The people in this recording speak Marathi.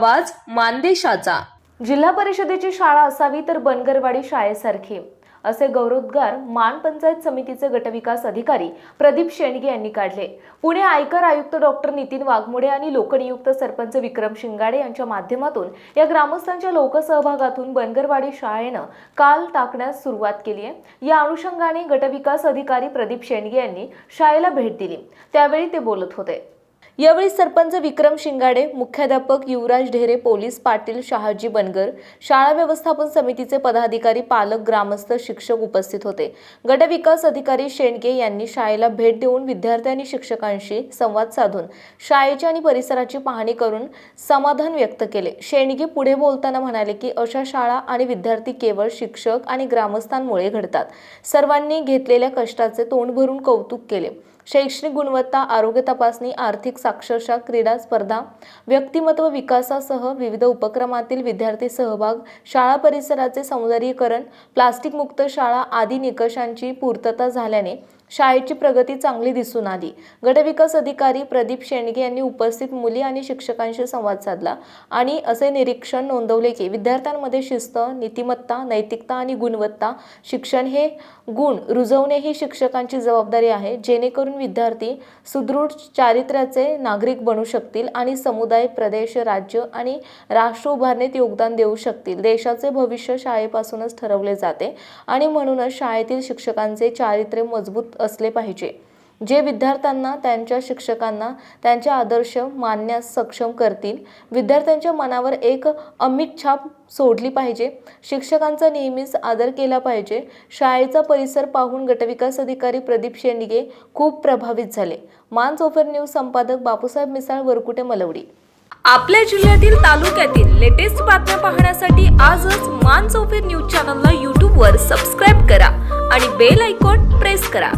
आवाज मानदेशाचा. जिल्हा परिषदेची शाळा असावी तर बनगरवाडी शाळेसारखी. असे गौरवोद्गार मान पंचायत समितीचे गटविकास अधिकारी प्रदीप शेंडगे यांनी काढले. पुणे आयकर आयुक्त डॉक्टर नितीन वाघमोडे आणि लोकनियुक्त सरपंच विक्रम शिंगाडे यांच्या माध्यमातून या ग्रामस्थांच्या लोकसहभागातून बनगरवाडी शाळेनं काल टाकण्यास सुरुवात केली आहे. या अनुषंगाने गटविकास अधिकारी प्रदीप शेंडगे यांनी शाळेला भेट दिली. त्यावेळी ते बोलत होते. यावेळी सरपंच विक्रम शिंगाडे मुख्याध्यापक युवराज ढेरे पोलीस पाटील शहाजी बनगर शाळा व्यवस्थापन समितीचे पदाधिकारी पालक ग्रामस्थ शिक्षक उपस्थित होते. गटविकास अधिकारी शेंडगे यांनी शाळेला भेट देऊन विद्यार्थी आणि शिक्षकांशी संवाद साधून शाळेची आणि परिसराची पाहणी करून समाधान व्यक्त केले. शेंडगे पुढे बोलताना म्हणाले की अशा शाळा आणि विद्यार्थी केवळ शिक्षक आणि ग्रामस्थांमुळे घडतात. सर्वांनी घेतलेल्या कष्टाचे तोंड भरून कौतुक केले. शैक्षणिक गुणवत्ता आरोग्य तपासणी आर्थिक साक्षरता क्रीडा स्पर्धा व्यक्तिमत्व विकासासह विविध उपक्रमातील विद्यार्थी सहभाग शाळा परिसराचे सौंदर्यीकरण प्लास्टिक मुक्त शाळा आदी निकषांची पूर्तता झाल्याने शाळेची प्रगती चांगली दिसून आली. गटविकास अधिकारी प्रदीप शेंडगे यांनी उपस्थित मुली आणि शिक्षकांशी संवाद साधला आणि असे निरीक्षण नोंदवले की विद्यार्थ्यांमध्ये शिस्त नीतिमत्ता नैतिकता आणि गुणवत्ता शिक्षण हे गुण रुजवणे ही शिक्षकांची जबाबदारी आहे जेणेकरून विद्यार्थी सुदृढ चारित्र्याचे नागरिक बनू शकतील आणि समुदाय प्रदेश राज्य आणि राष्ट्र उभारणीत योगदान देऊ शकतील. देशाचे भविष्य शाळेपासूनच ठरवले जाते आणि म्हणूनच शाळेतील शिक्षकांचे चारित्र्य मजबूत असले पाहिजे. जे विद्यार्थ्यांना त्यांच्या शिक्षकांना त्यांचे आदर्श मानण्यास सक्षम करतील विद्यार्थ्यांच्या मनावर एक अमिट छाप सोडली पाहिजे. शिक्षकांचा नेहमीच आदर केला पाहिजे. शाळेचा परिसर पाहून गटविकास अधिकारी प्रदीप शेंडगे खूप प्रभावित झाले. मान चोफर न्यूज संपादक बापूसाहेब मिसाळ वरकुटे मलवडी. आपल्या जिल्ह्यातील तालुक्यातील लेटेस्ट बातम्या पाहण्यासाठी आजच मान चौफेर न्यूज चॅनलला यूट्यूबवर सबस्क्राईब करा आणि बेल आयकॉन प्रेस करा.